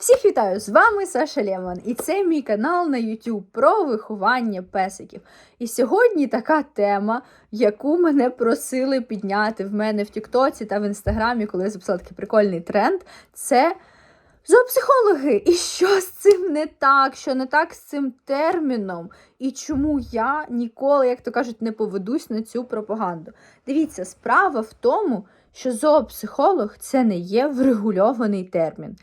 Всіх вітаю! З вами Саша Лемон, і це мій канал на YouTube про виховання песиків. І сьогодні така тема, яку мене просили підняти в мене в Тіктоці та в Інстаграмі, коли я записала такий прикольний тренд. Це зоопсихологи. І що з цим не так? Що не так з цим терміном? І чому я ніколи, як то кажуть, не поведусь на цю пропаганду? Дивіться, справа в тому, що зоопсихолог це не є врегульований термін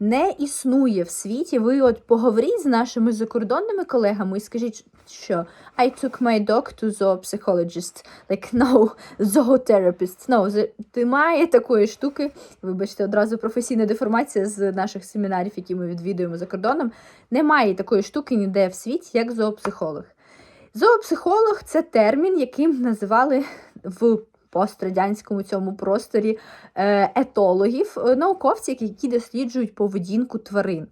не існує в світі. Ви от поговоріть з нашими закордонними колегами і скажіть, що I took my dog to zoopsychologist. Like, no, zootherapist. No, немає такої штуки. Вибачте, одразу професійна деформація з наших семінарів, які ми відвідуємо за кордоном. Немає такої штуки ніде в світі, як зоопсихолог. Зоопсихолог це термін, яким називали в пострадянському цьому просторі е, етологів, е, науковців, які досліджують поведінку тварин.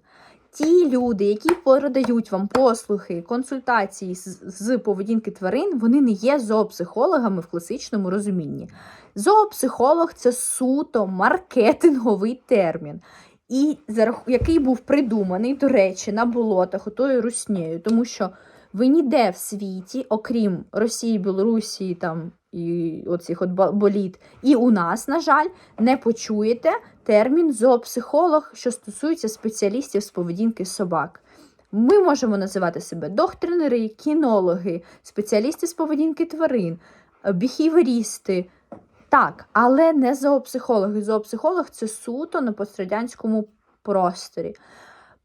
Ті люди, які продають вам послуги, консультації з, з поведінки тварин, вони не є зоопсихологами в класичному розумінні. Зоопсихолог це суто маркетинговий термін, і який був придуманий, до речі, на болотах отою руснею, тому що ви ніде в світі, окрім Росії, Білорусі там і оцих от боліт, і у нас, на жаль, не почуєте термін зоопсихолог, що стосується спеціалістів з поведінки собак. Ми можемо називати себе доктринери, кінологи, спеціалісти з поведінки тварин, біхіверісти. Так, але не зоопсихологи. Зоопсихолог це суто на пострадянському просторі.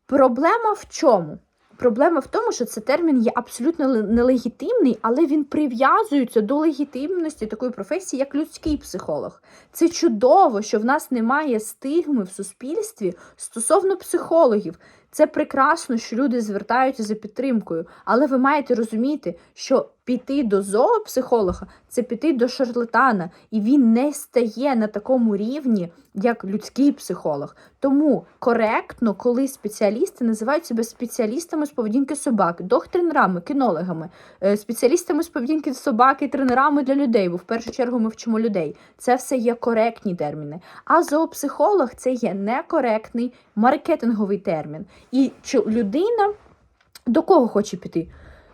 Проблема в чому? Проблема в тому, що цей термін є абсолютно нелегітимний, але він прив'язується до легітимності такої професії, як людський психолог. Це чудово, що в нас немає стигми в суспільстві стосовно психологів. Це прекрасно, що люди звертаються за підтримкою, але ви маєте розуміти, що піти до зоопсихолога це піти до шарлатана, і він не стає на такому рівні, як людський психолог. Тому коректно, коли спеціалісти називають себе спеціалістами з поведінки собак, доктринерами, кінологами, е, спеціалістами з поведінки собаки, тренерами для людей, бо в першу чергу ми вчимо людей. Це все є коректні терміни. А зоопсихолог це є некоректний маркетинговий термін. І людина до кого хоче піти?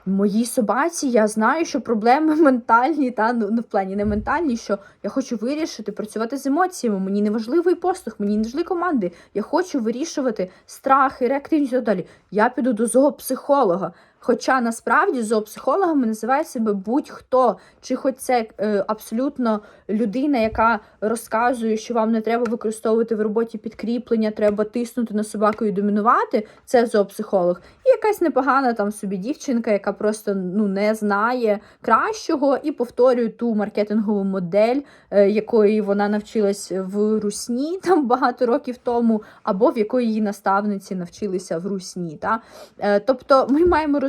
Моїй собаці я знаю, що проблеми ментальні, та ну, ну в плані не ментальні, що я хочу вирішити, працювати з емоціями. Мені не важливий послух, мені не важливі команди. Я хочу вирішувати страхи, реактивність і так далі. Я піду до зоопсихолога. Хоча насправді зоопсихологами називає себе будь-хто, чи хоч це е, абсолютно людина, яка розказує, що вам не треба використовувати в роботі підкріплення, треба тиснути на собаку і домінувати. Це зоопсихолог. І якась непогана там собі дівчинка, яка просто ну не знає кращого і повторює ту маркетингову модель, е, якої вона навчилась в Русні там багато років тому, або в якої її наставниці навчилися в Русні. Та? Е, тобто ми маємо розуміти,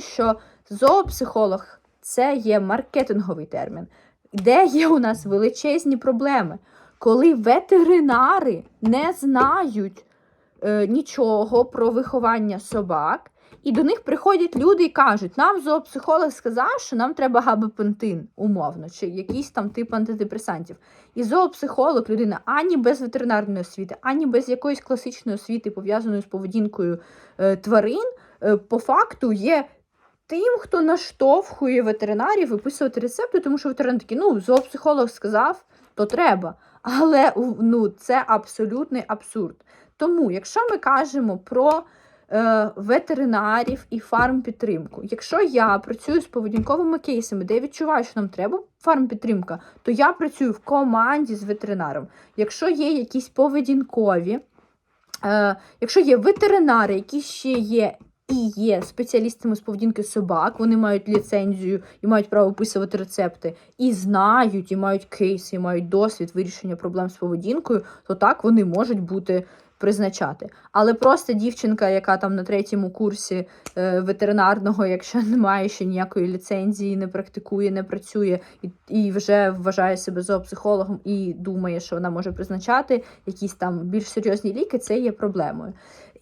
що зоопсихолог це є маркетинговий термін, де є у нас величезні проблеми, коли ветеринари не знають е, нічого про виховання собак. І до них приходять люди і кажуть, нам зоопсихолог сказав, що нам треба габапентин, умовно, чи якийсь там тип антидепресантів. І зоопсихолог, людина ані без ветеринарної освіти, ані без якоїсь класичної освіти, пов'язаної з поведінкою е, тварин, Е, по факту є тим, хто наштовхує ветеринарів виписувати рецепти, тому що ветеринар такий, ну, зоопсихолог сказав, то треба. Але ну, це абсолютний абсурд. Тому, якщо ми кажемо про ветеринарів і фармпідтримку, якщо я працюю з поведінковими кейсами, де я відчуваю, що нам треба фармпідтримка, то я працюю в команді з ветеринаром. Якщо є якісь поведінкові, е, якщо є ветеринари, які ще є і є спеціалістами з поведінки собак, вони мають ліцензію і мають право описувати рецепти, і знають, і мають кейси, і мають досвід вирішення проблем з поведінкою, то так вони можуть бути призначати. Але просто дівчинка, яка там на третьому курсі е, ветеринарного, якщо не має ще ніякої ліцензії, не практикує, не працює і і вже вважає себе зоопсихологом і думає, що вона може призначати якісь там більш серйозні ліки, це є проблемою.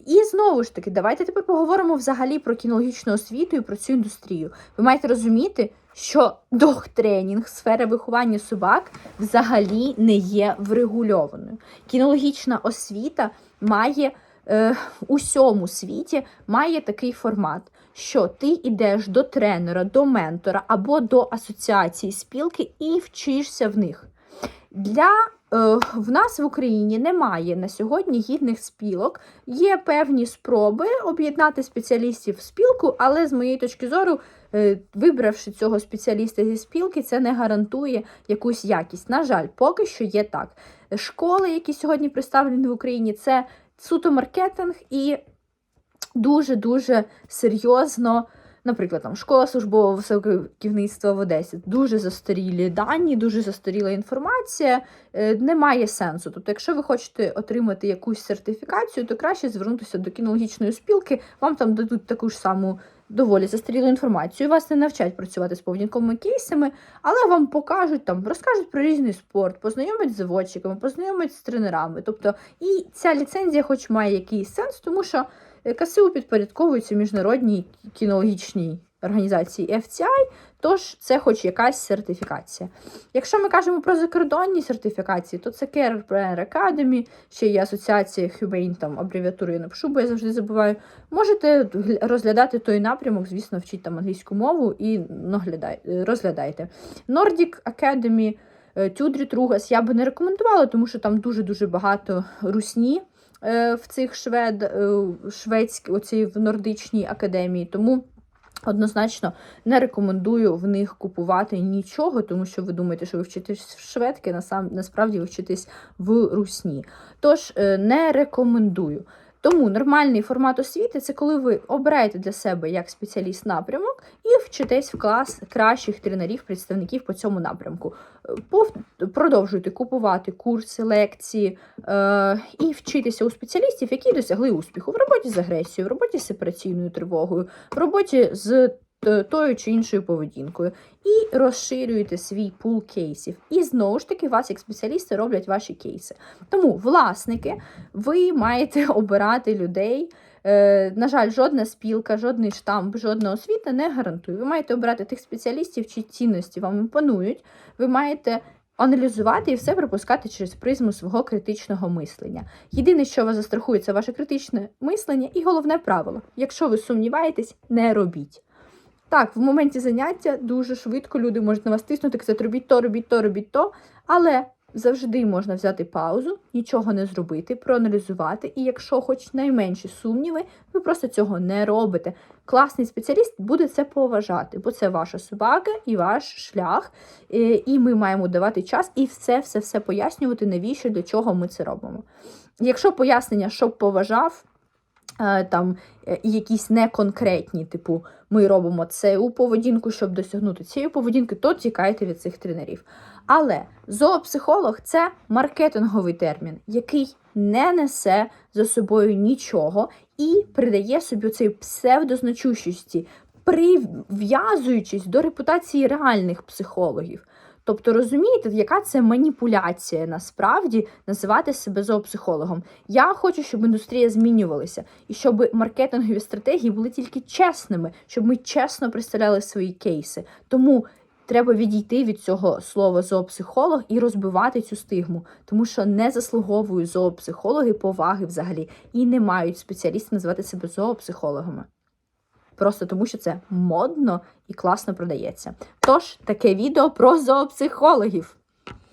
І знову ж таки, давайте тепер поговоримо взагалі про кінологічну освіту і про цю індустрію. Ви маєте розуміти, що дохтренінг, сфера виховання собак взагалі не є врегульованою. Кінологічна освіта має е, усьому світі має такий формат, що ти йдеш до тренера, до ментора або до асоціації спілки і вчишся в них. Для е, в нас в Україні немає на сьогодні гідних спілок. Є певні спроби об'єднати спеціалістів в спілку, але з моєї точки зору, е, вибравши цього спеціаліста зі спілки, це не гарантує якусь якість. На жаль, поки що є так. Школи, які сьогодні представлені в Україні, це суто маркетинг і дуже-дуже серйозно. Наприклад, там школа службового висококівництва в Одесі. Дуже застарілі дані, дуже застаріла інформація, е, немає сенсу. Тобто, якщо ви хочете отримати якусь сертифікацію, то краще звернутися до кінологічної спілки, вам там дадуть таку ж саму доволі застарілу інформацію. Вас не навчать працювати з повідниковими кейсами, але вам покажуть там, розкажуть про різний спорт, познайомлять з заводчиками, познайомлять з тренерами. Тобто, і ця ліцензія, хоч має якийсь сенс, тому що КСУ підпорядковується міжнародній кінологічній організації FCI, тож це хоч якась сертифікація. Якщо ми кажемо про закордонні сертифікації, то це Care Planner Academy, ще є асоціація Humane, там абревіатуру я напишу, бо я завжди забуваю. Можете розглядати той напрямок, звісно, вчіть там англійську мову і е, розглядайте. Nordic Academy, е, Тюдріт Ругас я би не рекомендувала, тому що там дуже-дуже багато русні е, в цих швед, е, шведській, оцій в нордичній академії. Тому однозначно не рекомендую в них купувати нічого, тому що ви думаєте, що ви вчитесь в шведки, насправді ви вчитесь в русні. Тож е, не рекомендую. Тому нормальний формат освіти це коли ви обираєте для себе як спеціаліст напрямок і вчитесь в клас кращих тренерів, представників по цьому напрямку. Пов- Продовжуйте купувати курси, лекції е, і вчитися у спеціалістів, які досягли успіху в роботі з агресією, в роботі з сепараційною тривогою, в роботі з тою чи іншою поведінкою, і розширюєте свій пул кейсів. І знову ж таки, вас як спеціалісти роблять ваші кейси. Тому, власники, ви маєте обирати людей. Е, на жаль, жодна спілка, жодний штамп, жодна освіта не гарантує. Ви маєте обирати тих спеціалістів, чиї цінності вам імпонують. Ви маєте аналізувати і все пропускати через призму свого критичного мислення. Єдине, що вас застрахує, це ваше критичне мислення, і головне правило: якщо ви сумніваєтесь, не робіть. Так, в моменті заняття дуже швидко люди можуть на вас тиснути, казати, робіть то, робіть то, робіть то, але завжди можна взяти паузу, нічого не зробити, проаналізувати, і якщо хоч найменші сумніви, ви просто цього не робите. Класний спеціаліст буде це поважати, бо це ваша собака і ваш шлях, і ми маємо давати час і все, все, все пояснювати, навіщо, для чого ми це робимо. Якщо пояснення, щоб поважав, там е, якісь неконкретні, типу, ми робимо у поведінку, щоб досягнути цієї поведінки, то тікайте від цих тренерів. Але зоопсихолог це маркетинговий термін, який не несе за собою нічого і придає собі цей псевдозначущості, прив'язуючись до репутації реальних психологів. Тобто розумієте, яка це маніпуляція насправді називати себе зоопсихологом. Я хочу, щоб індустрія змінювалася, і щоб маркетингові стратегії були тільки чесними, щоб ми чесно представляли свої кейси. Тому треба відійти від цього слова зоопсихолог і розбивати цю стигму, тому що не заслуговують зоопсихологи поваги взагалі і не мають спеціалісти називати себе зоопсихологами. Просто тому, що це модно і класно продається. Тож таке відео про зоопсихологів.